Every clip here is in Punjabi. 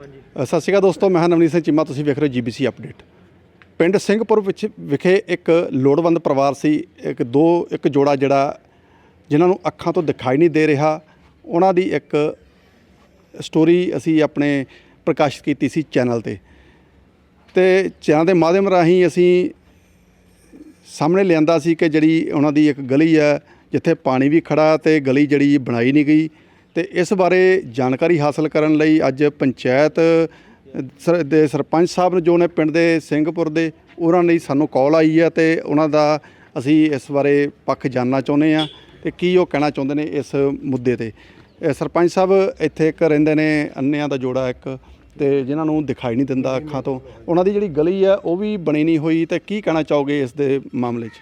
ਸਤਿ ਸ਼੍ਰੀ ਅਕਾਲ ਦੋਸਤੋ, ਮੈਂ ਹਾਂ ਨਵਨੀਤ ਸਿੰਘ ਚੀਮਾ, ਤੁਸੀਂ ਵੇਖ ਰਹੇ ਹੋ ਜੀਬੀਸੀ ਅਪਡੇਟ। ਪਿੰਡ ਸਿੰਘਪੁਰ ਵਿੱਚ ਵਿਖੇ ਇੱਕ ਲੋੜਵੰਦ ਪਰਿਵਾਰ ਸੀ, ਇੱਕ ਦੋ, ਇੱਕ ਜੋੜਾ ਜਿਹੜਾ ਜਿਨ੍ਹਾਂ ਨੂੰ ਅੱਖਾਂ ਤੋਂ ਦਿਖਾਈ ਨਹੀਂ ਦੇ ਰਿਹਾ। ਉਹਨਾਂ ਦੀ ਇੱਕ ਸਟੋਰੀ ਅਸੀਂ ਆਪਣੇ ਪ੍ਰਕਾਸ਼ਿਤ ਕੀਤੀ ਸੀ ਚੈਨਲ ਤੇ। ਤੇ ਚੈਨਲ ਦੇ ਮਾਧਿਅਮ ਰਾਹੀਂ ਅਸੀਂ ਸਾਹਮਣੇ ਲਿਆਂਦਾ ਸੀ ਕਿ ਜਿਹੜੀ ਉਹਨਾਂ ਦੀ ਇੱਕ ਗਲੀ ਹੈ, ਜਿੱਥੇ ਪਾਣੀ ਵੀ ਖੜਾ ਤੇ ਗਲੀ ਜਿਹੜੀ ਬਣਾਈ ਨਹੀਂ ਗਈ। ਤੇ ਇਸ ਬਾਰੇ ਜਾਣਕਾਰੀ ਹਾਸਲ ਕਰਨ ਲਈ ਅੱਜ ਪੰਚਾਇਤ ਸਰ- ਦੇ ਸਰਪੰਚ ਸਾਹਿਬ ਨੇ ਜੋ ਨੇ ਪਿੰਡ ਦੇ ਸਿੰਘਪੁਰ ਦੇ, ਉਹਨਾਂ ਲਈ ਸਾਨੂੰ ਕਾਲ ਆਈ ਹੈ ਤੇ ਉਹਨਾਂ ਦਾ ਅਸੀਂ ਇਸ ਬਾਰੇ ਪੱਖ ਜਾਨਣਾ ਚਾਹੁੰਦੇ ਆ ਤੇ ਕੀ ਉਹ ਕਹਿਣਾ ਚਾਹੁੰਦੇ ਨੇ ਇਸ ਮੁੱਦੇ ਤੇ। ਇਹ ਸਰਪੰਚ ਸਾਹਿਬ, ਇੱਥੇ ਇੱਕ ਰਹਿੰਦੇ ਨੇ ਅੰਨਿਆਂ ਦਾ ਜੋੜਾ ਇੱਕ ਤੇ ਜਿਨ੍ਹਾਂ ਨੂੰ ਦਿਖਾਈ ਨਹੀਂ ਦਿੰਦਾ ਅੱਖਾਂ ਤੋਂ। ਉਹਨਾਂ ਦੀ ਜਿਹੜੀ ਗਲੀ ਹੈ, ਉਹ ਵੀ ਬਣੀ ਨਹੀਂ ਹੋਈ ਤੇ ਕੀ ਕਹਿਣਾ ਚਾਹੋਗੇ ਇਸ ਦੇ ਮਾਮਲੇ 'ਚ?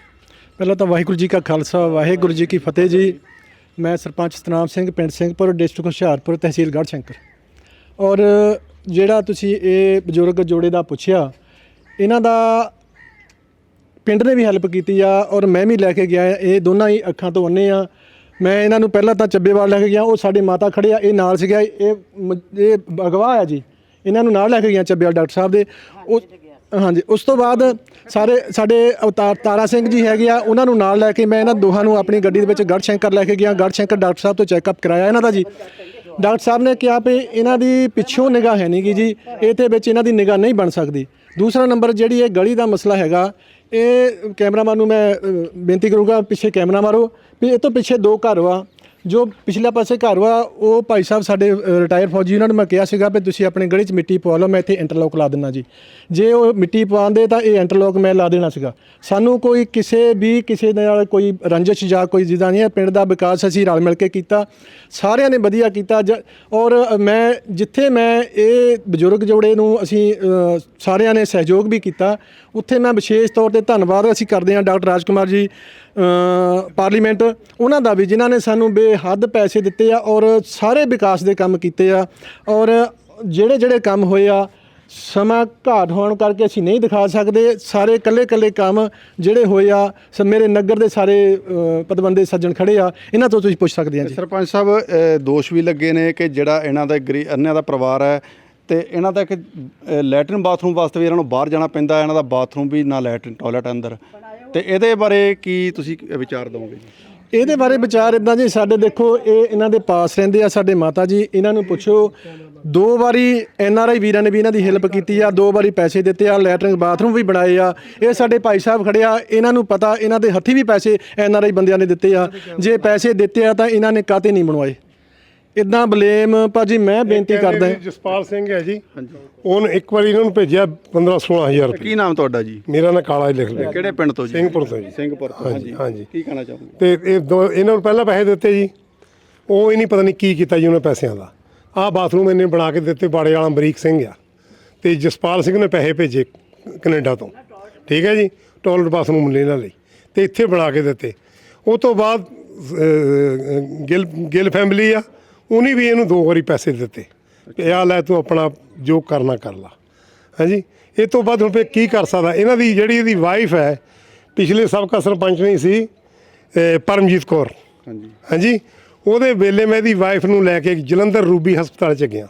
ਪਹਿਲਾਂ ਤਾਂ ਵਾਹਿਗੁਰੂ ਜੀ ਕਾ ਖਾਲਸਾ, ਵਾਹਿਗੁਰੂ ਜੀ ਕੀ ਫਤਿਹ ਜੀ। ਮੈਂ ਸਰਪੰਚ ਸਤਨਾਮ ਸਿੰਘ, ਪਿੰਡ ਸਿੰਘਪੁਰ, ਡਿਸਟ੍ਰਿਕਟ ਹੁਸ਼ਿਆਰਪੁਰ, ਤਹਿਸੀਲ ਗੜ੍ਹਸ਼ੰਕਰ। ਔਰ ਜਿਹੜਾ ਤੁਸੀਂ ਇਹ ਬਜ਼ੁਰਗ ਜੋੜੇ ਦਾ ਪੁੱਛਿਆ, ਇਹਨਾਂ ਦਾ ਪਿੰਡ ਨੇ ਵੀ ਹੈਲਪ ਕੀਤੀ ਆ ਔਰ ਮੈਂ ਵੀ ਲੈ ਕੇ ਗਿਆ ਇਹ ਦੋਨਾਂ ਹੀ ਅੱਖਾਂ ਤੋਂ ਅੰਨੇ ਆ। ਮੈਂ ਇਹਨਾਂ ਨੂੰ ਪਹਿਲਾਂ ਤਾਂ ਚੱਬੇਵਾਲ ਲੈ ਕੇ ਗਿਆ, ਉਹ ਸਾਡੇ ਮਾਤਾ ਖੜੇ ਆ, ਇਹ ਨਾਲ ਸੀਗਾ, ਇਹ ਮ- ਇਹ ਅਗਵਾ ਆ ਜੀ। ਇਹਨਾਂ ਨੂੰ ਨਾਲ ਲੈ ਕੇ ਗਿਆ ਚੱਬੇਵਾਲ ਡਾਕਟਰ ਸਾਹਿਬ ਦੇ। ਉਹ ਹਾਂਜੀ, ਉਸ ਤੋਂ ਬਾਅਦ ਸਾਰੇ ਸਾਡੇ ਅਵਤਾਰ ਤਾਰਾ ਸਿੰਘ ਜੀ ਹੈਗੇ ਆ, ਉਹਨਾਂ ਨੂੰ ਨਾਲ ਲੈ ਕੇ ਮੈਂ ਇਹਨਾਂ ਦੋਹਾਂ ਨੂੰ ਆਪਣੀ ਗੱਡੀ ਦੇ ਵਿੱਚ ਗੜ੍ਹਸ਼ੰਕਰ ਲੈ ਕੇ ਗਿਆ। ਗੜ੍ਹਸ਼ੰਕਰ ਡਾਕਟਰ ਸਾਹਿਬ ਤੋਂ ਚੈੱਕਅਪ ਕਰਾਇਆ ਇਹਨਾਂ ਦਾ ਜੀ। ਡਾਕਟਰ ਸਾਹਿਬ ਨੇ ਕਿਹਾ ਵੀ ਇਹਨਾਂ ਦੀ ਪਿੱਛੋਂ ਨਿਗਾਹ ਹੈ ਨਹੀਂ ਗੀ ਜੀ, ਇਹਦੇ ਵਿੱਚ ਇਹਨਾਂ ਦੀ ਨਿਗਾਹ ਨਹੀਂ ਬਣ ਸਕਦੀ। ਦੂਸਰਾ ਨੰਬਰ ਜਿਹੜੀ ਇਹ ਗਲੀ ਦਾ ਮਸਲਾ ਹੈਗਾ, ਇਹ ਕੈਮਰਾਮੈਨ ਨੂੰ ਮੈਂ ਬੇਨਤੀ ਕਰੂੰਗਾ ਪਿੱਛੇ ਕੈਮਰਾ ਮਾਰੋ ਵੀ ਇਹ ਤੋਂ ਪਿੱਛੇ ਦੋ ਘਰ ਵਾ। ਜੋ ਪਿਛਲੇ ਪਾਸੇ ਘਰ ਵਾ, ਉਹ ਭਾਈ ਸਾਹਿਬ ਸਾਡੇ ਰਿਟਾਇਰ ਫੌਜੀ ਉਹਨਾਂ ਨੂੰ ਮੈਂ ਕਿਹਾ ਸੀਗਾ ਵੀ ਤੁਸੀਂ ਆਪਣੇ ਗਲੀ 'ਚ ਮਿੱਟੀ ਪਵਾ ਲਓ, ਮੈਂ ਇੱਥੇ ਇੰਟਰਲੋਕ ਲਾ ਦਿੰਦਾ ਜੀ। ਜੇ ਉਹ ਮਿੱਟੀ ਪਵਾਉਂਦੇ ਤਾਂ ਇਹ ਇੰਟਰਲੋਕ ਮੈਂ ਲਾ ਦੇਣਾ ਸੀਗਾ। ਸਾਨੂੰ ਕੋਈ ਕਿਸੇ ਵੀ, ਕਿਸੇ ਦੇ ਨਾਲ ਕੋਈ ਰੰਜਿਸ਼ ਜਾਂ ਕੋਈ ਜਿੱਦਾਂ ਨਹੀਂ ਹੈ ਪਿੰਡ ਦਾ ਵਿਕਾਸ ਅਸੀਂ ਰਲ ਮਿਲ ਕੇ ਕੀਤਾ। ਸਾਰਿਆਂ ਨੇ ਵਧੀਆ ਕੀਤਾ ਜ- ਔਰ ਮੈਂ, ਜਿੱਥੇ ਮੈਂ ਇਹ ਬਜ਼ੁਰਗ ਜੋੜੇ ਨੂੰ ਅਸੀਂ ਸਾਰਿਆਂ ਨੇ ਸਹਿਯੋਗ ਵੀ ਕੀਤਾ, ਉੱਥੇ ਮੈਂ ਵਿਸ਼ੇਸ਼ ਤੌਰ ਤੇ ਧੰਨਵਾਦ ਅਸੀਂ ਕਰਦੇ ਹਾਂ ਡਾਕਟਰ ਰਾਜਕੁਮਾਰ ਜੀ ਪਾਰਲੀਮੈਂਟ, ਉਹਨਾਂ ਦਾ ਵੀ, ਜਿਨ੍ਹਾਂ ਨੇ ਸਾਨੂੰ ਬੇ ਬੇਹੱਦ ਪੈਸੇ ਦਿੱਤੇ ਆ ਔਰ ਸਾਰੇ ਵਿਕਾਸ ਦੇ ਕੰਮ ਕੀਤੇ ਆ ਔਰ ਜਿਹੜੇ ਜਿਹੜੇ ਕੰਮ ਹੋਏ ਆ ਸਮਾਂ ਘਾਟ ਹੋਣ ਕਰਕੇ ਅਸੀਂ ਨਹੀਂ ਦਿਖਾ ਸਕਦੇ। ਸਾਰੇ ਇਕੱਲੇ ਇਕੱਲੇ ਕੰਮ ਜਿਹੜੇ ਹੋਏ ਆ ਸ- ਮੇਰੇ ਨਗਰ ਦੇ ਸਾਰੇ ਅ, ਪਤਵੰਦੇ ਸੱਜਣ ਖੜੇ ਆ ਇਹਨਾਂ ਤੋਂ ਤੁਸੀਂ ਪੁੱਛ ਸਕਦੇ ਆ ਜੀ। ਸਰਪੰਚ ਸਾਹਿਬ ਅ, ਦੋਸ਼ ਵੀ ਲੱਗੇ ਨੇ ਕਿ ਜਿਹੜਾ ਇਹਨਾਂ ਦਾ ਗਰੀ ਅੰਨਿਆਂ ਦਾ ਪਰਿਵਾਰ ਹੈ ਤੇ ਇਹਨਾਂ ਦਾ ਇੱਕ ਅ, ਲੈਟਰਿਨ ਬਾਥਰੂਮ ਵਾਸਤੇ ਵੀ ਇਹਨਾਂ ਨੂੰ ਬਾਹਰ ਜਾਣਾ ਪੈਂਦਾ ਇਹਨਾਂ ਦਾ ਬਾਥਰੂਮ ਵੀ ਨਾ ਲੈਟਰਨ ਟਾਇਲਟ ਅੰਦਰ। ਤੇ ਇਹਦੇ ਬਾਰੇ ਕੀ ਤੁਸੀਂ ਵਿਚਾਰ ਦਵੋਗੇ ਜੀ ਇਹਦੇ ਬਾਰੇ ਵਿਚਾਰ ਇਦਾਂ ਜੀ, ਸਾਡੇ ਦੇਖੋ, ਇਹ ਇਹਨਾਂ ਦੇ ਪਾਸ ਰਹਿੰਦੇ ਆ ਸਾਡੇ ਮਾਤਾ ਜੀ। ਇਹਨਾਂ ਨੂੰ ਪੁੱਛੋ, ਦੋ ਵਾਰੀ ਐਨ ਆਰ ਆਈ ਵੀਰਾਂ ਨੇ ਵੀ ਇਹਨਾਂ ਦੀ ਹੈਲਪ ਕੀਤੀ ਆ, ਦੋ ਵਾਰੀ ਪੈਸੇ ਦਿੱਤੇ ਆ, ਲੈਟਰਿੰਗ ਬਾਥਰੂਮ ਵੀ ਬਣਾਏ ਆ। ਇਹ ਸਾਡੇ ਭਾਈ ਸਾਹਿਬ ਖੜੇ ਆ, ਇਹਨਾਂ ਨੂੰ ਪਤਾ, ਇਹਨਾਂ ਦੇ ਹੱਥੀ ਵੀ ਪੈਸੇ ਐਨ ਆਰ ਆਈ ਬੰਦਿਆਂ ਨੇ ਦਿੱਤੇ ਆ। ਜੇ ਪੈਸੇ ਦਿੱਤੇ ਆ ਤਾਂ ਇਹਨਾਂ ਨੇ ਕਾਤੇ ਨਹੀਂ ਬਣਵਾਏ? ਇਦਾਂ ਬਲੇਮ ਭਾਜੀ ਮੈਂ ਬੇਨਤੀ ਕਰਦਾ ਜਸਪਾਲ ਸਿੰਘ ਹੈ ਜੀ। ਉਹਨ ਇੱਕ ਵਾਰੀ ਇਹਨਾਂ ਨੂੰ ਭੇਜਿਆ 15 16000 ਰੁਪਏ। ਕੀ ਨਾਮ ਤੁਹਾਡਾ ਜੀ? ਮੇਰਾ ਨਾਂ ਕਾਲਾ ਹੀ ਲਿਖ ਲਿਆ। ਕਿਹੜੇ ਪਿੰਡ ਤੋਂ ਜੀ? ਸਿੰਘਪੁਰ ਤੋਂ ਜੀ। ਸਿੰਘਪੁਰ ਤੋਂ ਹਾਂਜੀ ਹਾਂਜੀ। ਕੀ ਕਹਿਣਾ ਚਾਹੋਗੇ? ਤੇ ਇਹ ਦੋ ਇਹਨਾਂ ਨੂੰ ਪਹਿਲਾਂ ਪੈਸੇ ਦਿੱਤੇ ਜੀ। ਉਹ ਹੀ ਨਹੀਂ ਪਤਾ ਨਹੀਂ ਕੀ ਕੀਤਾ ਜੀ ਉਹਨਾਂ ਪੈਸਿਆਂ ਦਾ। ਆਹ ਬਾਥਰੂਮ ਇਹਨੇ ਬਣਾ ਕੇ ਦਿੱਤੇ ਬਾੜੇ ਵਾਲਾ ਅਮਰੀਕ ਸਿੰਘ ਆ। ਤੇ ਜਸਪਾਲ ਸਿੰਘ ਨੇ ਪੈਸੇ ਭੇਜੇ ਕੈਨੇਡਾ ਤੋਂ। ਠੀਕ ਹੈ ਜੀ? ਟਾਇਲਟ ਬਾਥਰੂਮ ਲੈਣ ਲਈ। ਤੇ ਇੱਥੇ ਬਣਾ ਕੇ ਦਿੱਤੇ। ਉਹ ਤੋਂ ਬਾਅਦ ਗਿੱਲ ਗਿੱਲ ਫੈਮਿਲੀ ਆ। ਉਹਨੇ ਵੀ ਇਹਨੂੰ ਦੋ ਵਾਰੀ ਪੈਸੇ ਦਿੱਤੇ। ਕਿ ਆ ਲੈ ਤੂੰ ਆਪਣਾ ਜੋ ਕਰਨਾ ਕਰ ਲਾ। ਹਾਂਜੀ? ਇਹ ਤੋਂ ਬਾਅਦ ਹੁਣ ਫੇ ਕੀ ਕਰ ਸਕਦਾ? ਇਹਨਾਂ ਦੀ ਜਿਹੜੀ ਇਹਦੀ ਵਾਈਫ ਹੈ ਪਿਛਲੇ ਸਾਬਕਾ ਸਰਪੰਚ ਨਹੀਂ ਸੀ ਪਰਮਜੀਤ ਕੌਰ। ਹਾਂਜੀ। ਹਾਂਜੀ? ਉਹਦੇ ਵੇਲੇ ਮੈਂ ਇਹਦੀ ਵਾਈਫ ਨੂੰ ਲੈ ਕੇ ਜਲੰਧਰ ਰੂਬੀ ਹਸਪਤਾਲ ਚ ਗਿਆ।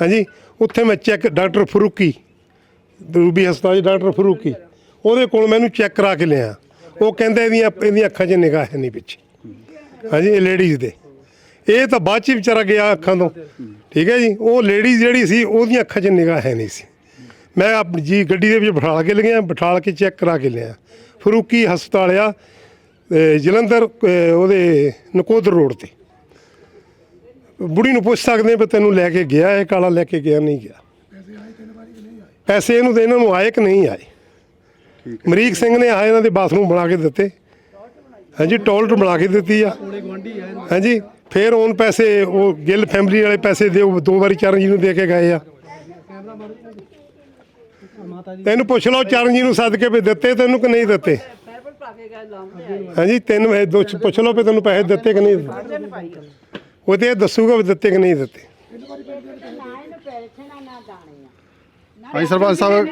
ਹਾਂਜੀ? ਉੱਥੇ ਮੈਂ ਚੈੱਕ ਡਾਕਟਰ ਫਰੂਕੀ ਰੂਬੀ ਹਸਪਤਾਲ ਡਾਕਟਰ ਫਰੂਕੀ। ਉਹਦੇ ਕੋਲ ਮੈਨੂੰ ਚੈੱਕ ਕਰਾ ਕੇ ਲਿਆ। ਉਹ ਕਹਿੰਦਾ ਇਹਦੀਆਂ ਇਹਦੀਆਂ ਅੱਖਾਂ 'ਚ ਨਿਗਾਹ ਹੈ ਨਹੀਂ ਪਿੱਛੇ। ਹਾਂਜੀ? ਇਹ ਲੇਡੀਜ਼ ਦੇ। ਇਹ ਤਾਂ ਬਾਅਦ 'ਚ ਹੀ ਵਿਚਾਰਾ ਗਿਆ ਅੱਖਾਂ ਤੋਂ। ਠੀਕ ਹੈ ਜੀ? ਉਹ ਲੇਡੀਜ਼ ਜਿਹੜੀ ਸੀ ਉਹਦੀਆਂ ਅੱਖਾਂ 'ਚ ਨਿਗਾਹ ਹੈ ਨਹੀਂ ਸੀ। ਮੈਂ ਆਪਣੀ ਜੀ ਗੱਡੀ ਦੇ ਵਿੱਚ ਬਿਠਾ ਕੇ ਲਿਆ ਬਿਠਾ ਕੇ ਚੈੱਕ ਕਰਾ ਕੇ ਲਿਆ ਫਰੂਕੀ ਹਸਪਤਾਲ ਆ ਜਲੰਧਰ ਉਹਦੇ ਨਕੋਦਰ ਰੋਡ ਤੇ। ਬੁੜੀ ਨੂੰ ਪੁੱਛ ਸਕਦੇ ਆ ਵੀ ਤੈਨੂੰ ਲੈ ਕੇ ਗਿਆ ਇਹ ਕਾਲਾ ਲੈ ਕੇ ਗਿਆ ਨਹੀਂ ਗਿਆ। ਪੈਸੇ ਇਹਨੂੰ ਤੇ ਇਹਨਾਂ ਨੂੰ ਆਏ ਕਿ ਨਹੀਂ ਆਏ? ਮਰੀਕ ਸਿੰਘ ਨੇ ਆਏ ਇਹਨਾਂ ਦੇ ਬਾਥਰੂਮ ਬਣਾ ਕੇ ਦਿੱਤੇ। ਹਾਂਜੀ ਟਾਇਲਟ ਬਣਾ ਕੇ ਦਿੱਤੀ ਆ। ਹਾਂਜੀ। ਫਿਰ ਹੁਣ ਪੈਸੇ ਉਹ ਗਿੱਲ ਫੈਮਿਲੀ ਵਾਲੇ ਪੈਸੇ ਦੇ ਦੋ ਵਾਰੀ ਚਰਨਜੀਤ ਨੂੰ ਦੇ ਕੇ ਗਏ ਆ। ਤੈਨੂੰ ਪੁੱਛ ਲਓ ਚਰਨਜੀਤ ਨੂੰ ਸੱਦ ਕੇ ਵੀ ਦਿੱਤੇ ਤੈਨੂੰ ਕਿ ਨਹੀਂ ਦਿੱਤੇ? ਹਾਂਜੀ ਤੈਨੂੰ ਇਹ ਦੋ ਪੁੱਛ ਲਓ ਵੀ ਤੈਨੂੰ ਪੈਸੇ ਦਿੱਤੇ ਕਿ ਨਹੀਂ ਦਿੱਤੇ। ਉਹ ਤੇ ਇਹ ਦੱਸੂਗਾ ਵੀ ਦਿੱਤੇ ਕਿ ਨਹੀਂ ਦਿੱਤੇ। ਹਾਂਜੀ ਸਰਪੰਚ ਸਾਹਿਬ।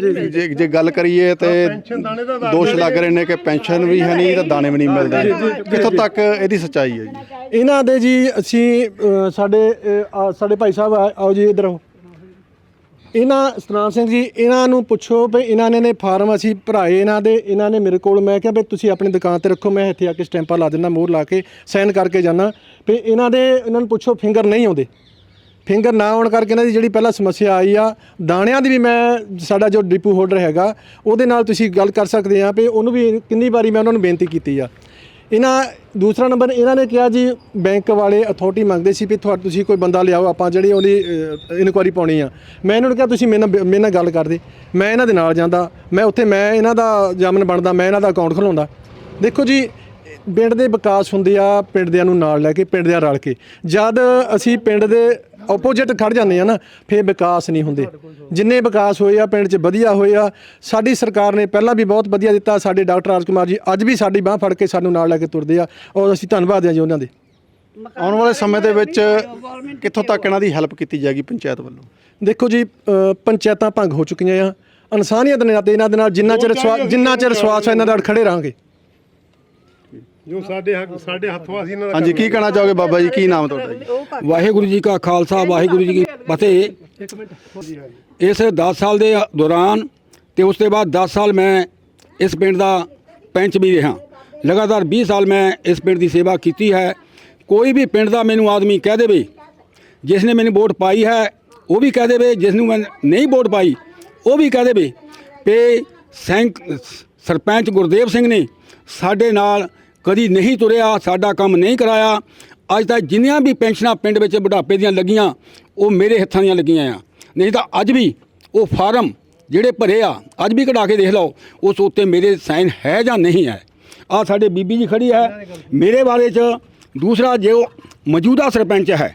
ਜੀ ਜੇ ਜੇ ਗੱਲ ਕਰੀਏ ਤੇ ਦਾਣੇ ਦਾ ਦੋਸ਼ ਲੱਗ ਰਹੇ ਨੇ ਕਿ ਪੈਨਸ਼ਨ ਵੀ ਹੈ ਨਹੀਂ ਤੇ ਦਾਣੇ ਵੀ ਨਹੀਂ ਮਿਲਦੇ। ਕਿੱਥੋਂ ਤੱਕ ਇਹਦੀ ਸੱਚਾਈ ਹੈ ਜੀ? ਇਹਨਾਂ ਦੇ ਜੀ ਅਸੀਂ ਅ, ਸਾਡੇ ਅ, ਆ, ਸਾਡੇ ਭਾਈ ਸਾਹਿਬ ਆ- ਆਓ ਜੀ ਇਧਰ ਆਓ। ਇਹਨਾਂ ਸਤਨਾਮ ਸਿੰਘ ਜੀ ਇਹਨਾਂ ਨੂੰ ਪੁੱਛੋ ਵੀ ਇਹਨਾਂ ਨੇ ਨੇ ਫਾਰਮ ਅਸੀਂ ਭਰਾਏ ਇਹਨਾਂ ਦੇ ਇਹਨਾਂ ਨੇ ਮੇਰੇ ਕੋਲ ਮੈਂ ਕਿਹਾ ਵੀ ਤੁਸੀਂ ਆਪਣੀ ਦੁਕਾਨ ਤੇ ਰੱਖੋ ਮੈਂ ਇੱਥੇ ਆ ਕੇ ਸਟੈਂਪਾਂ ਲਾ ਦਿੰਦਾ ਮੋਹਰ ਲਾ ਕੇ ਸਾਈਨ ਕਰਕੇ ਜਾਣਾ ਵੀ ਇਹਨਾਂ ਦੇ ਇਹਨਾਂ ਨੂੰ ਪੁੱਛੋ ਫਿੰਗਰ ਨਹੀਂ ਆਉਂਦੇ। ਫਿੰਗਰ ਨਾ ਆਉਣ ਕਰਕੇ ਇਹਨਾਂ ਦੀ ਜਿਹੜੀ ਪਹਿਲਾਂ ਸਮੱਸਿਆ ਆਈ ਆ, ਦਾਣਿਆਂ ਦੀ ਵੀ ਮੈਂ, ਸਾਡਾ ਜੋ ਡਿਪੂ ਹੋਲਡਰ ਹੈਗਾ, ਉਹਦੇ ਨਾਲ ਤੁਸੀਂ ਗੱਲ ਕਰ ਸਕਦੇ ਆ ਵੀ ਉਹਨੂੰ ਵੀ ਕਿੰਨੀ ਵਾਰੀ ਮੈਂ ਉਹਨਾਂ ਨੂੰ ਬੇਨਤੀ ਕੀਤੀ ਆ। ਇਹਨਾਂ, ਦੂਸਰਾ ਨੰਬਰ, ਇਹਨਾਂ ਨੇ ਕਿਹਾ ਜੀ, ਬੈਂਕ ਵਾਲੇ ਅਥਾਰਟੀ ਮੰਗਦੇ ਸੀ ਵੀ ਤੁਹਾ, ਤੁਸੀਂ ਕੋਈ ਬੰਦਾ ਲਿਆਓ, ਆਪਾਂ ਜਿਹੜੀ ਉਹਦੀ ਇਨਕੁਆਰੀ ਪਾਉਣੀ ਆ। ਮੈਂ ਇਹਨਾਂ ਨੂੰ ਕਿਹਾ, ਤੁਸੀਂ ਮੇਰੇ ਨਾਲ ਮੇਰੇ ਨਾਲ ਗੱਲ ਕਰਦੇ। ਮੈਂ ਇਹਨਾਂ ਦੇ ਨਾਲ ਜਾਂਦਾ, ਮੈਂ ਉੱਥੇ, ਮੈਂ ਇਹਨਾਂ ਦਾ ਜਾਮਨ ਬਣਦਾ, ਮੈਂ ਇਹਨਾਂ ਦਾ ਅਕਾਊਂਟ ਖੁਲਾਉਂਦਾ। ਦੇਖੋ ਜੀ, ਪਿੰਡ ਦੇ ਵਿਕਾਸ ਹੁੰਦੇ ਆ ਪਿੰਡ ਦਿਆਂ ਨੂੰ ਨਾਲ ਲੈ ਕੇ ਪਿੰਡ ਦਿਆਂ ਰਲ ਕੇ। ਜਦ ਅਸੀਂ ਪਿੰਡ ਦੇ ਆਪੋਜੀਟ ਖੜ ਜਾਂਦੇ ਆ ਨਾ ਫੇਰ ਵਿਕਾਸ ਨਹੀਂ ਹੁੰਦੇ। ਜਿੰਨੇ ਵਿਕਾਸ ਹੋਏ ਆ ਪਿੰਡ 'ਚ ਵਧੀਆ ਹੋਏ ਆ ਸਾਡੀ ਸਰਕਾਰ ਨੇ ਪਹਿਲਾਂ ਵੀ ਬਹੁਤ ਵਧੀਆ ਦਿੱਤਾ ਸਾਡੇ ਡਾਕਟਰ ਰਾਜਕੁਮਾਰ ਜੀ ਅੱਜ ਵੀ ਸਾਡੀ ਬਾਹ ਫੜ ਕੇ ਸਾਨੂੰ ਨਾਲ ਲੈ ਕੇ ਤੁਰਦੇ ਆ ਔਰ ਅਸੀਂ ਧੰਨਵਾਦ ਆ ਜੀ ਉਹਨਾਂ ਦੇ। ਆਉਣ ਵਾਲੇ ਸਮੇਂ ਦੇ ਵਿੱਚ ਕਿੱਥੋਂ ਤੱਕ ਇਹਨਾਂ ਦੀ ਹੈਲਪ ਕੀਤੀ ਜਾਏਗੀ ਪੰਚਾਇਤ ਵੱਲੋਂ? ਦੇਖੋ ਜੀ ਅ, ਪੰਚਾਇਤਾਂ ਭੰਗ ਹੋ ਚੁੱਕੀਆਂ ਆ ਇਨਸਾਨੀਅਤ ਦੇ ਨਾਤੇ ਇਹਨਾਂ ਦੇ ਨਾਲ ਜਿੰਨਾ ਚਿਰ ਸਵਾ- ਜਿੰਨਾ ਚਿਰ ਸਵਾਸ ਹੈ ਇਹਨਾਂ ਨਾਲ ਖੜੇ ਰਹਾਂਗੇ। ਜੋ ਸਾਡੇ ਹੱਕ ਸਾਡੇ ਹੱਥੋਂ ਅਸੀਂ ਇਹਨਾਂ ਦਾ ਹਾਂਜੀ ਕੀ ਕਹਿਣਾ ਚਾਹੋਗੇ ਬਾਬਾ ਜੀ? ਕੀ ਨਾਮ ਤੁਹਾਡਾ ਜੀ? ਵਾਹਿਗੁਰੂ ਜੀ ਕਾ ਖਾਲਸਾ ਵਾਹਿਗੁਰੂ ਜੀ ਕੀ ਫਤਿਹ। ਇਸ 10 ਸਾਲ ਦੇ ਦੌਰਾਨ ਤੇ ਉਸ ਤੋਂ ਬਾਅਦ 10 ਸਾਲ ਮੈਂ ਇਸ ਪਿੰਡ ਦਾ ਪੈਂਚ ਵੀ ਰਿਹਾ। ਲਗਾਤਾਰ 20 ਸਾਲ ਮੈਂ ਇਸ ਪਿੰਡ ਦੀ ਸੇਵਾ ਕੀਤੀ ਹੈ। ਕੋਈ ਵੀ ਪਿੰਡ ਦਾ ਮੈਨੂੰ ਆਦਮੀ ਕਹਿ ਦੇਵੇ ਜਿਸ ਨੇ ਮੈਨੂੰ ਵੋਟ ਪਾਈ ਹੈ ਉਹ ਵੀ ਕਹਿ ਦੇਵੇ ਜਿਸ ਨੂੰ ਮੈਂ ਨਹੀਂ ਵੋਟ ਪਾਈ ਉਹ ਵੀ ਕਹਿ ਦੇਵੇ। ਸੈਂਕ ਸਰਪੰਚ ਗੁਰਦੇਵ ਸਿੰਘ ਨੇ ਸਾਡੇ ਨਾਲ ਕਦੀ ਨਹੀਂ ਤੁਰਿਆ, ਸਾਡਾ ਕੰਮ ਨਹੀਂ ਕਰਾਇਆ। ਅੱਜ ਤੱਕ ਜਿੰਨੀਆਂ ਵੀ ਪੈਨਸ਼ਨਾਂ ਪਿੰਡ ਵਿੱਚ ਬੁਢਾਪੇ ਦੀਆਂ ਲੱਗੀਆਂ, ਉਹ ਮੇਰੇ ਹੱਥਾਂ ਦੀਆਂ ਲੱਗੀਆਂ ਆ। ਨਹੀਂ ਤਾਂ ਅੱਜ ਵੀ ਉਹ ਫਾਰਮ ਜਿਹੜੇ ਭਰੇ ਆ, ਅੱਜ ਵੀ ਕਢਾ ਕੇ ਦੇਖ ਲਓ, ਉਸ ਉੱਤੇ ਮੇਰੇ ਸਾਈਨ ਹੈ ਜਾਂ ਨਹੀਂ ਹੈ। ਆ ਸਾਡੇ ਬੀਬੀ ਜੀ ਖੜੀ ਹੈ, ਮੇਰੇ ਬਾਰੇ ਚ ਦੂਸਰਾ ਜੋ ਮੌਜੂਦਾ ਸਰਪੰਚ ਹੈ,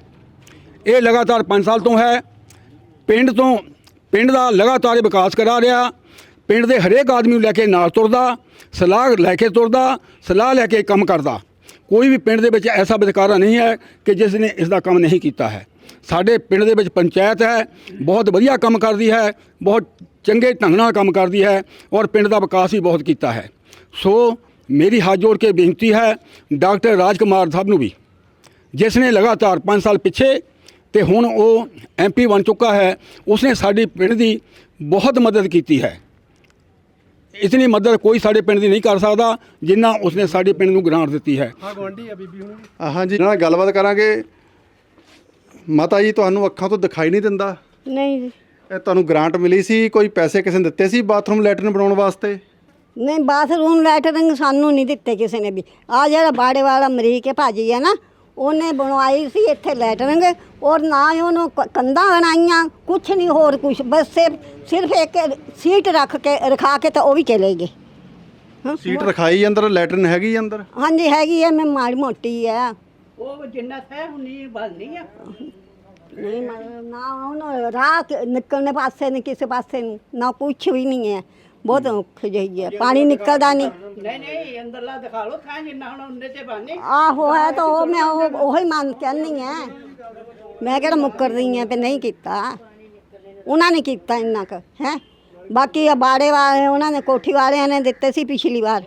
ਇਹ ਲਗਾਤਾਰ 5 ਸਾਲ ਤੋਂ ਹੈ, ਪਿੰਡ ਤੋਂ, ਪਿੰਡ ਦਾ ਲਗਾਤਾਰ ਵਿਕਾਸ ਕਰਾ ਰਿਹਾ ਪਿੰਡ ਦੇ ਹਰੇਕ ਆਦਮੀ ਨੂੰ ਲੈ ਕੇ ਨਾਲ ਤੁਰਦਾ, ਸਲਾਹ ਲੈ ਕੇ ਤੁਰਦਾ, ਸਲਾਹ ਲੈ ਕੇ ਕੰਮ ਕਰਦਾ। ਕੋਈ ਵੀ ਪਿੰਡ ਦੇ ਵਿੱਚ ਐਸਾ ਵਿਦਕਾਰਾ ਨਹੀਂ ਹੈ ਕਿ ਜਿਸ ਨੇ ਇਸ ਦਾ ਕੰਮ ਨਹੀਂ ਕੀਤਾ ਹੈ। ਸਾਡੇ ਪਿੰਡ ਦੇ ਵਿੱਚ ਪੰਚਾਇਤ ਹੈ, ਬਹੁਤ ਵਧੀਆ ਕੰਮ ਕਰਦੀ ਹੈ, ਬਹੁਤ ਚੰਗੇ ਢੰਗ ਨਾਲ ਕੰਮ ਕਰਦੀ ਹੈ ਔਰ ਪਿੰਡ ਦਾ ਵਿਕਾਸ ਵੀ ਬਹੁਤ ਕੀਤਾ ਹੈ। ਸੋ ਮੇਰੀ ਹੱਥ ਜੋੜ ਕੇ ਬੇਨਤੀ ਹੈ, ਡਾਕਟਰ ਰਾਜਕੁਮਾਰ ਸਾਹਿਬ ਨੂੰ ਵੀ, ਜਿਸ ਨੇ ਲਗਾਤਾਰ 5 ਸਾਲ ਪਿੱਛੇ ਤੇ ਹੁਣ ਉਹ ਐਮਪੀ ਬਣ ਚੁੱਕਾ ਹੈ, ਉਸਨੇ ਸਾਡੀ ਪਿੰਡ ਦੀ ਬਹੁਤ ਮਦਦ ਕੀਤੀ ਹੈ। ਇਤਨੀ ਮਦਦ ਕੋਈ ਸਾਡੇ ਪਿੰਡ ਦੀ ਨਹੀਂ ਕਰ ਸਕਦਾ ਜਿੰਨਾ ਉਸਨੇ ਸਾਡੇ ਪਿੰਡ ਨੂੰ ਗ੍ਰਾਂਟ ਦਿੱਤੀ ਹੈ। ਹਾਂ ਗਵਾਂਢੀ ਆ ਬੀਬੀ ਹੁਣ। ਹਾਂਜੀ। ਨਾਲ ਗੱਲਬਾਤ ਕਰਾਂਗੇ। ਮਾਤਾ ਜੀ ਤੁਹਾਨੂੰ ਅੱਖਾਂ ਤੋਂ ਦਿਖਾਈ ਨਹੀਂ ਦਿੰਦਾ। ਨਹੀਂ ਜੀ। ਇਹ ਤੁਹਾਨੂੰ ਗ੍ਰਾਂਟ ਮਿਲੀ ਸੀ ਕੋਈ ਪੈਸੇ ਕਿਸੇ ਨੇ ਦਿੱਤੇ ਸੀ ਬਾਥਰੂਮ ਲੈਟਰਨ ਬਣਾਉਣ ਵਾਸਤੇ? ਨਹੀਂ ਬਾਥਰੂਮ ਲੈਟਰਿੰਗ ਸਾਨੂੰ ਨਹੀਂ ਦਿੱਤੇ ਕਿਸੇ ਨੇ ਵੀ। ਆ ਜਿਹੜਾ ਬਾੜੇ ਵਾਲਾ ਅਮਰੀਕ ਹੈ ਭਾਜੀ ਹੈ ਨਾ ਉਹਨੇ ਬਣਵਾਈ ਸੀ ਇੱਥੇ ਲੈਟਰਿੰਗ ਔਰ ਨਾ ਹੀ ਉਹਨੂੰ ਕ- ਕੰਧਾਂ ਬਣਾਈਆਂ ਕੁਛ ਨਹੀਂ ਹੋਰ ਕੁਛ ਬਸ ਸਿਰਫ ਸਿਰਫ ਇੱਕ ਸੀਟ ਰੱਖ ਕੇ ਰਖਾ ਕੇ ਤਾਂ ਉਹ ਵੀ ਚਲੇ ਗਏ। ਸੀਟ ਰਖਾਈ ਅੰਦਰ ਲੈਟਰਨ ਹੈਗੀ ਅੰਦਰ? ਹਾਂਜੀ ਹੈਗੀ ਹੈ ਮੈਂ ਮਾੜੀ ਮੋਟੀ ਹੈ ਉਹ ਜਿੰਨਾ ਸਹਿ ਹੁੰਨੀ ਬਣਨੀ ਆ। ਨਹੀਂ ਮਤਲਬ ਨਾ ਉਹਨੂੰ ਰਾਹ ਕੇ ਨਿਕਲਣੇ ਪਾਸੇ ਨਹੀਂ ਕਿਸੇ ਪਾਸੇ ਨਹੀਂ ਨਾ ਕੁਛ ਵੀ ਨਹੀਂ ਹੈ ਬਹੁਤ ਔਖ ਜਿਹੀ ਹੈ ਪਾਣੀ ਨਿਕਲਦਾ ਨਹੀਂ। ਨਹੀਂ ਨਹੀਂ ਅੰਦਰਲਾ ਦਿਖਾ ਲਓ ਥਾਂ ਜਿੰਨਾ ਹੁਣ ਉਹਨੇ ਤੇ ਬਣਨੀ ਆਹੋ ਹੈ ਤਾਂ ਉਹ ਮੈਂ ਉਹ ਉਹੀ ਮੰਨ ਕਹਿੰਦੀ ਆ। ਮੈਂ ਕਿਹੜਾ ਮੁੱਕਰਦੀ ਆ ਤੇ ਨਹੀਂ ਕੀਤਾ। ਉਹਨਾਂ ਨੇ ਕੀਤਾ ਇੰਨਾ ਕੁ ਹੈ? ਬਾਕੀ ਆ ਬਾੜੇ ਵਾਲੇ ਉਹਨਾਂ ਨੇ ਕੋਠੀ ਵਾਲਿਆਂ ਨੇ ਦਿੱਤੇ ਸੀ ਪਿਛਲੀ ਵਾਰ।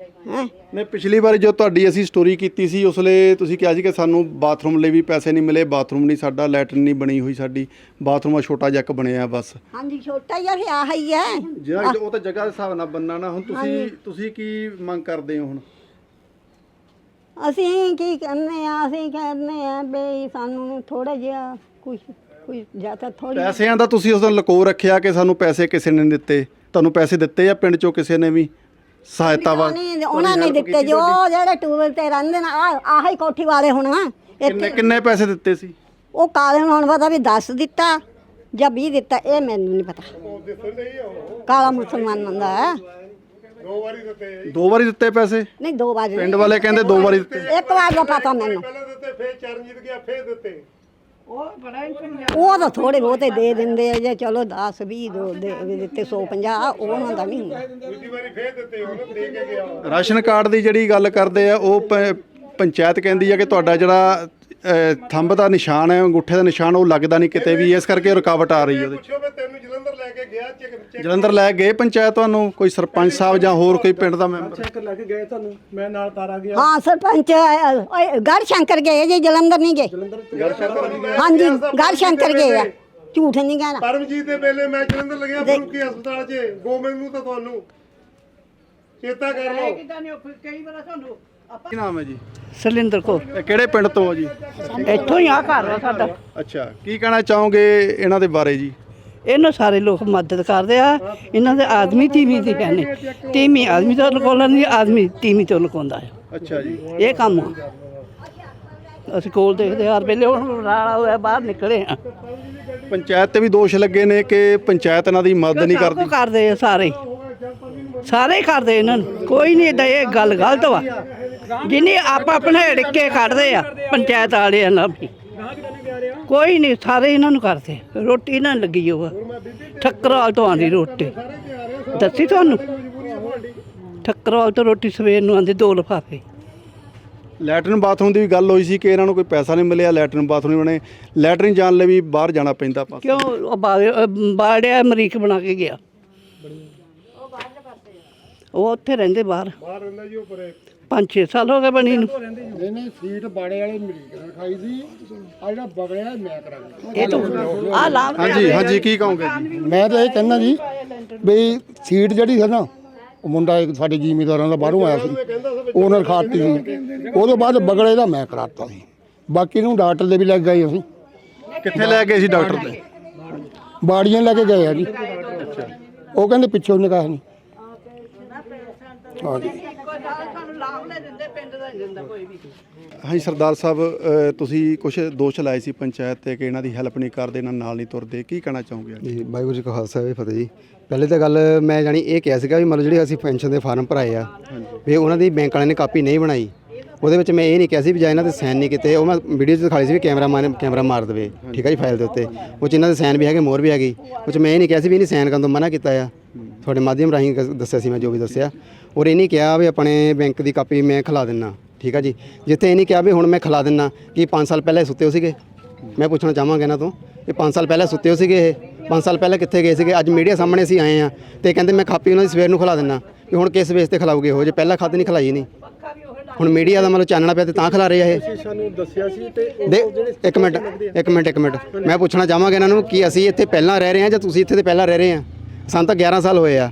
ਹੈ? ਨੇ ਪਿਛਲੀ ਵਾਰੀ ਜੋ ਤੁਹਾਡੀ ਅਸੀਂ ਸਟੋਰੀ ਕੀਤੀ ਸੀ ਉਸ ਵੇਲੇ ਤੁਸੀਂ ਕਿਹਾ ਸੀ ਕਿ ਸਾਨੂੰ ਬਾਥਰੂਮ ਲਈ ਵੀ ਪੈਸੇ ਨਹੀਂ ਮਿਲੇ ਬਾਥਰੂਮ ਨਹੀਂ ਸਾਡਾ ਲੈਟਰਨ ਨਹੀਂ ਬਣੀ ਹੋਈ ਸਾਡੀ ਬਾਥਰੂਮ ਆ ਛੋਟਾ ਜਿਹਾ ਇੱਕ ਬਣਿਆ ਬਸ। ਹਾਂਜੀ ਛੋਟਾ ਹੀ ਆ ਫਿਰ ਆਹ ਹੀ ਹੈ ਜਿਹੜਾ ਉਹ ਤਾਂ ਜਗ੍ਹਾ ਦੇ ਹਿਸਾਬ ਨਾਲ ਬੰਨਾ ਨਾ ਹੁਣ ਤੁਸੀਂ ਤੁਸੀਂ ਕੀ ਮੰਗ ਕਰਦੇ ਹੋ ਹੁਣ? ਅਸੀਂ ਕੀ ਕਹਿੰਦੇ ਆ ਅਸੀਂ ਕਹਿੰਦੇ ਆ ਬਈ ਸਾਨੂੰ ਥੋੜਾ ਜਿਹਾ ਕੁਝ ਕੁਝ ਜ਼ਿਆਦਾ ਥੋੜੀ ਪੈਸਿਆਂ ਦਾ ਤੁਸੀਂ ਉਸ ਦਿਨ ਲਕੋ ਰੱਖਿਆ ਕਿ ਸਾਨੂੰ ਪੈਸੇ ਕਿਸੇ ਨੇ ਨਹੀਂ ਦਿੱਤੇ? ਤੁਹਾਨੂੰ ਪੈਸੇ ਦਿੱਤੇ ਆ ਪਿੰਡ ਚੋਂ ਕਿਸੇ ਨੇ ਵੀ? ਸਹਾਇਤਾ ਵਾ। ਨਹੀਂ, ਉਹਨਾਂ ਨੇ ਦਿੱਤੇ ਜੋ ਜਿਹੜੇ ਟੂਬਲ ਤੇ ਰਹਿੰਦੇ ਨੇ ਆਹ ਹੀ ਕੋਠੀ ਵਾਲੇ ਹੁਣ ਕਿੰਨੇ ਕਿੰਨੇ ਪੈਸੇ ਦਿੱਤੇ ਸੀ? ਉਹ ਕਾਲੇ ਨੂੰ ਹੁਣ ਪਤਾ ਵੀ 10 ਦਿੱਤਾ ਜਾਂ 20 ਦਿੱਤਾ ਇਹ ਮੈਨੂੰ ਨਹੀਂ ਪਤਾ। ਕਾਲਾ ਮੁਸਲਮਾਨ ਹੁੰਦਾ ਹੈ। ਦੋ ਵਾਰੀ ਦਿੱਤੇ ਦੋ ਵਾਰੀ ਦਿੱਤੇ ਪੈਸੇ? ਨਹੀਂ ਦੋ ਵਾਰ ਪਿੰਡ ਵਾਲੇ ਕਹਿੰਦੇ ਦੋ ਵਾਰੀ ਦਿੱਤੇ। ਇੱਕ ਵਾਰ ਦਾ ਪਤਾ ਮੈਨੂੰ। ਪਹਿਲਾਂ ਦਿੱਤੇ ਫੇਰ ਚਰਨਜੀਤ ਗਿਆ ਫੇਰ ਦਿੱਤੇ। ਉਹ ਤਾਂ ਥੋੜੇ ਬਹੁਤੇ ਦੇ ਦਿੰਦੇ ਆ ਜੇ ਚਲੋ 10 20 ਦੋ ਦੇ ਦਿੱਤੇ 150 ਉਹਨਾਂ ਦਾ ਨਹੀਂ ਹੁੰਦਾ ਦੂਜੀ ਵਾਰੀ ਫੇਰ ਦਿੱਤੇ ਉਹਨੇ ਦੇ ਕੇ ਗਿਆ ਰਾਸ਼ਨ ਕਾਰਡ ਦੀ ਜਿਹੜੀ ਗੱਲ ਕਰਦੇ ਆ ਉਹ ਪ- ਪੰਚਾਇਤ ਕਹਿੰਦੀ ਆ ਕਿ ਤੁਹਾਡਾ ਜਿਹੜਾ ਅ, ਥੰਬ ਦਾ ਨਿਸ਼ਾਨ ਹੈ ਅੰਗੂਠੇ ਦਾ ਨਿਸ਼ਾਨ ਉਹ ਲੱਗਦਾ ਨਹੀਂ ਕਿਤੇ ਵੀ ਇਸ ਕਰਕੇ ਰੁਕਾਵਟ ਆ ਰਹੀ ਹੈ ਉਹਦੇ 'ਚ। ਕੇ ਗਿਆ ਚੈੱਕ ਚੈੱਕ ਜਲੰਧਰ ਲੈ ਗਏ ਪੰਚਾਇਤ ਤੁਹਾਨੂੰ? ਕੋਈ ਸਰਪੰਚ ਸਾਹਿਬ ਜਾਂ ਹੋਰ ਕੋਈ ਪਿੰਡ ਦਾ ਮੈਂਬਰ ਚੈੱਕ ਲੈ ਕੇ ਗਏ ਤੁਹਾਨੂੰ। ਮੈਂ ਨਾਲ ਤਾਰਾ ਗਿਆ। ਹਾਂ ਸਰਪੰਚ ਅ, ਓਏ ਗੜ ਸ਼ੰਕਰ ਗਏ ਜੀ ਜਲੰਧਰ ਨਹੀਂ ਗਏ। ਹਾਂਜੀ ਗੜ ਸ਼ੰਕਰ ਗਏ ਆ। ਝੂਠ ਨਹੀਂ ਕਹਿਣਾ। ਪਰਮਜੀਤ ਦੇ ਵੇਲੇ ਮੈਂ ਜਲੰਧਰ ਲੱਗਿਆ ਫਰੂਕੀ ਹਸਪਤਾਲ 'ਚ। ਗੋਮਿੰਦ ਨੂੰ ਤਾਂ ਤੁਹਾਨੂੰ ਚੇਤਾ ਕਰ ਲਓ। ਕਿਦਾਂ ਨਹੀਂ ਉਹ ਕਈ ਵਾਰ ਤੁਹਾਨੂੰ ਆਪਾਂ ਕੀ ਨਾਮ ਹੈ ਜੀ? ਸਲਿੰਦਰ ਕੋ ਇਹ ਕਿਹੜੇ ਪਿੰਡ ਤੋਂ ਹੋ ਜੀ? ਇੱਥੋਂ ਹੀ ਆ ਘਰ ਆ ਸਾਡਾ। ਅੱਛਾ ਕੀ ਕਹਿਣਾ ਚਾਹੋਗੇ ਇਹਨਾਂ ਦੇ ਬਾਰੇ ਜੀ? ਇਹਨਾਂ ਸਾਰੇ ਲੋਕ ਮਦਦ ਕਰਦੇ ਆ। ਇਹਨਾਂ ਦੇ ਆਦਮੀ ਤੀਵੀਂ ਦੀ ਕਹਿੰਦੇ। ਤੀਵੀਂ ਆਦਮੀ ਤੋਂ ਲੁਕਾਉਂਦਾ ਨਹੀਂ ਆਦਮੀ ਤੀਵੀਂ ਤੋਂ ਲੁਕਾਉਂਦਾ ਹੈ ਅੱਛਾ ਜੀ। ਇਹ ਕੰਮ ਆ। ਅਸੀਂ ਕੋਲ ਦੇਖਦੇ ਹਰ ਵੇਲੇ ਹੁਣ ਰਾਲਾ ਹੋਇਆ ਬਾਹਰ ਨਿਕਲੇ ਆ। ਪੰਚਾਇਤ ਤੇ ਵੀ ਦੋਸ਼ ਲੱਗੇ ਨੇ ਕਿ ਪੰਚਾਇਤ ਇਹਨਾਂ ਦੀ ਮਦਦ ਨਹੀਂ ਕਰਦੀ। ਕਰਦੇ ਆ ਸਾਰੇ। ਸਾਰੇ ਕਰਦੇ ਇਹਨਾਂ ਨੂੰ। ਕੋਈ ਨਹੀਂ ਇਹ ਗੱਲ ਗਲਤ ਵਾ। ਜਿੰਨੀ ਆਪ ਆਪਣੇ ੜਿੱਕੇ ਕੱਢਦੇ ਆ ਪੰਚਾਇਤ ਵਾਲਿਆਂ ਨਾਲ ਵੀ। ਕੋਈ ਨਹੀਂ ਸਾਰੇ ਇਹਨਾਂ ਨੂੰ ਕਰਦੇ। ਰੋਟੀ ਇਹਨਾਂ ਨੂੰ ਲੱਗੀ ਹੋਆ ਠੱਕਰਵਾਲ ਤੋਂ ਆਂਦੀ ਰੋਟੀ। ਦੱਸੀ ਤੁਹਾਨੂੰ? ਠੱਕਰਵਾਲ ਤੋਂ ਰੋਟੀ ਸਵੇਰ ਨੂੰ ਆਂਦੀ ਦੋ ਲਫਾਫੇ। ਲੈਟਰਨ ਬਾਥਰੂਮ ਦੀ ਵੀ ਗੱਲ ਹੋਈ ਸੀ ਕਿ ਇਹਨਾਂ ਨੂੰ ਕੋਈ ਪੈਸਾ ਨਹੀਂ ਮਿਲਿਆ ਲੈਟਰਨ ਬਾਥਰੂਮ ਬਣੇ। ਲੈਟਰਨ ਜਾਣ ਲਈ ਵੀ ਬਾਹਰ ਜਾਣਾ ਪੈਂਦਾ ਪਾਸ ਕਿਉਂ? ਉਹ ਬਾ- ਅਹ ਬਾੜਿਆ ਅਮਰੀਕ ਬਣਾ ਕੇ ਗਿਆ। ਉਹ ਉੱਥੇ ਰਹਿੰਦੇ ਬਾਹਰ। ਬਾਹਰ ਰਹਿੰਦਾ ਜੀ ਉਹ ਪਰੇ। 5-6 ਸਾਲ ਹੋ ਗਏ ਬਣੀ ਨੂੰ। ਇਹਨੇ ਸੀਟ ਬਾੜੇ ਵਾਲੇ ਮਰੀਕ ਨੇ ਖਾਈ ਸੀ। ਆ ਜਿਹੜਾ ਬਗੜਿਆ ਮੈਂ ਕਰਾਂਗਾ। ਇਹ ਤੋਂ ਆ ਲਾਭ ਹਾਂਜੀ ਹਾਂਜੀ ਕੀ ਕਹੋਗੇ ਜੀ? ਮੈਂ ਤਾਂ ਇਹ ਕਹਿੰਦਾ ਜੀ ਵੀ ਸੀਟ ਜਿਹੜੀ ਹੈ ਨਾ ਉਹ ਮੁੰਡਾ ਇੱਕ ਸਾਡੇ ਜ਼ਿਮੀਦਾਰਾਂ ਦਾ ਬਾਹਰੋਂ ਆਇਆ ਸੀ। ਉਹਨਾਂ ਖਾਤੀ ਸੀ। ਉਹਦੇ ਬਾਅਦ ਬਗੜੇ ਦਾ ਮੈਂ ਕਰਾਤਾ ਸੀ। ਬਾਕੀ ਨੂੰ ਡਾਕਟਰ ਦੇ ਵੀ ਲੱਗ ਗਏ ਅਸੀਂ। ਕਿੱਥੇ ਲੈ ਗਏ ਸੀ ਡਾਕਟਰ ਦੇ? ਬਾੜੀਆਂ ਲੈ ਕੇ ਗਏ ਆ ਜੀ। ਉਹ ਕਹਿੰਦੇ ਪਿੱਛੋਂ ਨਿਕਾਹ ਨਹੀਂ। ਹਾਂਜੀ। ਹਾਂਜੀ ਸਰਦਾਰ ਸਾਹਿਬ ਅ, ਤੁਸੀਂ ਕੁਝ ਦੋਸ਼ ਲਾਏ ਸੀ ਪੰਚਾਇਤ ਤੇ ਕਿ ਇਹਨਾਂ ਦੀ ਹੈਲਪ ਨਹੀਂ ਕਰਦੇ ਇਹਨਾਂ ਨਾਲ ਨਹੀਂ ਤੁਰਦੇ ਕੀ ਕਹਿਣਾ ਚਾਹੋਗੇ ਜੀ ਵਾਹਿਗੁਰੂ ਜੀ ਕਾ ਖਾਲਸਾ ਵੀ ਫਤਿਹ ਜੀ। ਪਹਿਲੇ ਤਾਂ ਗੱਲ ਮੈਂ ਜਾਣੀ ਇਹ ਕਿਹਾ ਸੀਗਾ ਵੀ ਮਤਲਬ ਜਿਹੜੇ ਅਸੀਂ ਪੈਨਸ਼ਨ ਦੇ ਫਾਰਮ ਭਰਾਏ ਆ ਵੀ ਉਹਨਾਂ ਦੀ ਬੈਂਕ ਵਾਲਿਆਂ ਨੇ ਕਾਪੀ ਨਹੀਂ ਬਣਾਈ। ਉਹਦੇ ਵਿੱਚ ਮੈਂ ਇਹ ਨਹੀਂ ਕਿਹਾ ਸੀ ਵੀ ਜਾਂ ਇਹਨਾਂ ਦੇ ਸਾਈਨ ਨਹੀਂ ਕੀਤੇ ਉਹ ਮੈਂ ਵੀਡੀਓ 'ਚ ਦਿਖਾਈ ਸੀ ਵੀ ਕੈਮਰਾ ਮਾਨ ਕੈਮਰਾ ਮਾਰ ਦੇਵੇ ਠੀਕ ਹੈ ਜੀ ਫਾਈਲ ਦੇ ਉੱਤੇ। ਉਹ 'ਚ ਇਹਨਾਂ ਦੇ ਸਾਈਨ ਵੀ ਹੈਗੇ ਮੋਰ ਵੀ ਹੈਗੀ। ਉਹ 'ਚ ਮੈਂ ਇਹ ਨਹੀਂ ਕਿਹਾ ਸੀ ਵੀ ਇਹਨੇ ਸਾਈਨ ਕਰਨ ਤੋਂ ਮਨਾ ਕੀਤਾ ਆ। ਤੁਹਾਡੇ ਮਾਧਿਅਮ ਰਾਹੀਂ ਗ- ਦੱਸਿਆ ਸੀ ਮੈਂ ਜੋ ਵੀ ਦੱਸਿਆ। ਔਰ ਇਹ ਨਹੀਂ ਕਿਹਾ ਵੀ ਆਪਣੇ ਬੈਂਕ ਦੀ ਕਾਪੀ ਮੈਂ ਖਿਲਾ ਦਿੰਨਾ ਠੀਕ ਹੈ ਜੀ? ਜਿੱਥੇ ਇਹ ਨਹੀਂ ਕਿਹਾ ਵੀ ਹੁਣ ਮੈਂ ਖਿਲਾ ਦਿੰਨਾ ਕਿ 5 ਸਾਲ ਪਹਿਲਾਂ ਇਹ ਸੁੱਤੇ ਹੋ ਸੀਗੇ। ਮੈਂ ਪੁੱਛਣਾ ਚਾਹਾਂਗਾ ਇਹਨਾਂ ਤੋਂ ਇਹ 5 ਸਾਲ ਪਹਿਲਾਂ ਸੁੱਤੇ ਹੋ ਸੀਗੇ ਇਹ? 5 ਸਾਲ ਪਹਿਲਾਂ ਕਿੱਥੇ ਗਏ ਸੀਗੇ? ਅੱਜ ਮੀਡੀਆ ਸਾਹਮਣੇ ਅਸੀਂ ਆਏ ਆ ਤੇ ਕਹਿੰਦੇ ਮੈਂ ਖਾਪੀ ਉਹਨਾਂ ਦੀ ਸਵੇਰ ਨੂੰ ਖਿਲਾ ਦਿੰਨਾ ਵੀ ਹੁਣ ਕਿਸ ਵੇਸ ਤੇ ਖਿਲਾਉਗੇ ਉਹ? ਜੇ ਪਹਿਲਾਂ ਖਾਦ ਨਹੀਂ ਖਿਲਾਈ ਨਹੀਂ। ਹੁਣ ਮੀਡੀਆ ਦਾ ਮਤਲਬ ਚਾਨਣਾ ਪਿਆ ਤੇ ਤਾਂ ਖਿਲਾ ਰਹੇ ਆ ਇਹ। ਸਾਨੂੰ ਦੱਸਿਆ ਸੀ ਤੇ ਦੇ ਇੱਕ ਮਿੰਟ ਇੱਕ ਮਿੰਟ ਇੱਕ ਮਿੰਟ। ਮੈਂ ਪੁੱਛਣਾ ਚਾਹਾਂਗਾ ਇਹਨਾਂ ਨੂੰ ਕਿ ਅਸੀਂ ਇੱਥੇ ਪਹਿਲਾਂ ਰਹਿ ਰਹੇ ਹਾਂ ਜਾਂ ਤੁਸੀਂ ਇੱਥੇ ਤੇ ਪਹਿਲਾਂ ਰਹਿ ਰਹੇ ਆ? ਸਾਨੂੰ ਤਾਂ 11 ਸਾਲ ਹੋਏ ਆ।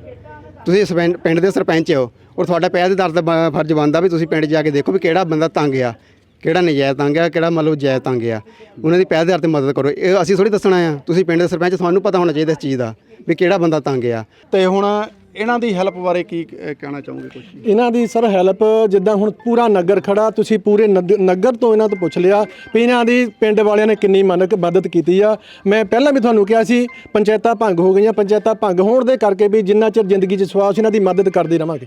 ਤੁਸੀਂ ਇਸ ਪਿੰਡ ਪਿੰਡ ਦੇ ਸਰਪੰਚ ਹੋ ਔਰ ਤੁਹਾਡਾ ਪਹਿਲ ਦੇ ਦਰ ਦਾ ਬ- ਫਰਜ਼ ਬਣਦਾ ਵੀ ਤੁਸੀਂ ਪਿੰਡ ਜਾ ਕੇ ਦੇਖੋ ਵੀ ਕਿਹੜਾ ਬੰਦਾ ਤੰਗ ਆ, ਕਿਹੜਾ ਨਜਾਇਜ਼ ਤੰਗ ਆ, ਕਿਹੜਾ ਮਤਲਬ ਜਾਇਜ਼ ਤੰਗ ਆ। ਉਹਨਾਂ ਦੀ ਪਹਿਲ ਦੇ ਦਰ ਤੇ ਮਦਦ ਕਰੋ। ਇਹ ਅਸੀਂ ਥੋੜੀ ਦੱਸਣਾ ਆ, ਤੁਸੀਂ ਪਿੰਡ ਦੇ ਸਰਪੰਚ, ਤੁਹਾਨੂੰ ਪਤਾ ਹੋਣਾ ਚਾਹੀਦਾ ਇਸ ਚੀਜ਼ ਦਾ ਵੀ ਕਿਹੜਾ ਬੰਦਾ ਤੰਗ ਆ। ਤੇ ਹੁਣ ਇਹਨਾਂ ਦੀ ਹੈਲਪ ਬਾਰੇ ਕੀ ਅ, ਕਹਿਣਾ ਚਾਹੋਗੇ ਕੁਝ ਇਹਨਾਂ ਦੀ ਸਰ ਹੈਲਪ ਜਿੱਦਾਂ ਹੁਣ ਪੂਰਾ ਨਗਰ ਖੜਾ ਤੁਸੀਂ ਪੂਰੇ ਨਗ- ਨਗਰ ਤੋਂ ਇਹਨਾਂ ਤੋਂ ਪੁੱਛ ਲਿਆ ਵੀ ਇਹਨਾਂ ਦੀ ਪਿੰਡ ਵਾਲਿਆਂ ਨੇ ਕਿੰਨੀ ਮਨਕ ਮਦਦ ਕੀਤੀ ਆ। ਮੈਂ ਪਹਿਲਾਂ ਵੀ ਤੁਹਾਨੂੰ ਕਿਹਾ ਸੀ ਪੰਚਾਇਤਾਂ ਭੰਗ ਹੋ ਗਈਆਂ ਪੰਚਾਇਤਾਂ ਭੰਗ ਹੋਣ ਦੇ ਕਰਕੇ ਵੀ ਜਿੰਨਾ ਚਿਰ ਜ਼ਿੰਦਗੀ 'ਚ ਸਵਾਸ ਇਹਨਾਂ ਦੀ ਮਦਦ ਕਰਦੇ ਰਵਾਂਗੇ।